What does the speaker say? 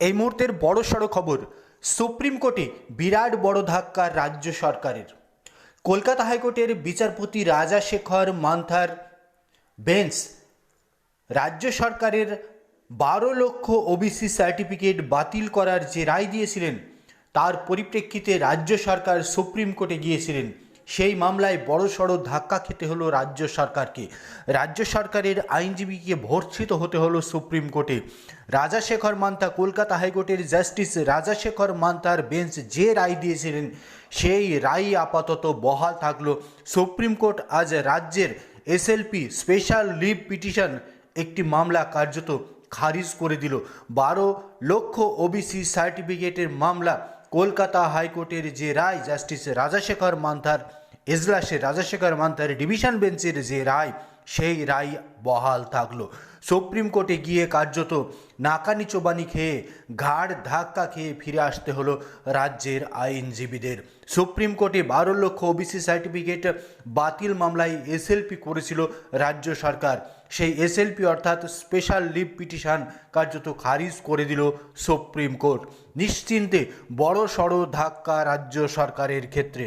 এই মুহূর্তের বড় সড়ো খবর, সুপ্রিম কোর্টে বিরাট বড় ধাক্কা রাজ্য সরকারের। কলকাতা হাইকোর্টের বিচারপতি রাজাশেখর মান্থার বেঞ্চ, রাজ্য সরকারের বারো লক্ষ ওবিসি সার্টিফিকেট বাতিল করার যে রায় দিয়েছিলেন, তার পরিপ্রেক্ষিতে রাজ্য সরকার সুপ্রিম কোর্টে গিয়েছিলেন। সেই মামলায় বড়সড় ধাক্কা খেতে হলো রাজ্য সরকারকে। রাজ্য সরকারের আইনজীবীকে ভর্ৎসিত হতে হলো সুপ্রিম কোর্টে। রাজাশেখর মান্তা, কলকাতা হাইকোর্টের জাস্টিস রাজাশেখর মান্তার বেঞ্চ যে রায় দিয়েছিলেন, সেই রায় আপাতত বহাল থাকল। সুপ্রিম কোর্ট আজ রাজ্যের এসএলপি স্পেশাল লিভ পিটিশন একটি মামলা কার্যত খারিজ করে দিল। বারো লক্ষ ওবিসি সার্টিফিকেটের মামলা কলকাতা হাইকোর্টের যে রায় জাস্টিস রাজাশেখর মান্থার এজলাসে রাজাশেখর মান্থার ডিভিশন বেঞ্চের যে রায়, সেই রায় বহাল থাকল। সুপ্রিম কোর্টে গিয়ে কার্যত নাকানি চোবানি খেয়ে ঘাড় ধাক্কা খেয়ে ফিরে আসতে হলো রাজ্যের আইনজীবীদের। সুপ্রিম কোর্টে বারো লক্ষ ওবিসি সার্টিফিকেট বাতিল মামলায় এসএলপি করেছিল রাজ্য সরকার। সেই এসএলপি অর্থাৎ স্পেশাল লিভ পিটিশন কার্যত খারিজ করে দিল সুপ্রিম কোর্ট। নিশ্চিন্তে বড় সড় ধাক্কা রাজ্য সরকারের ক্ষেত্রে।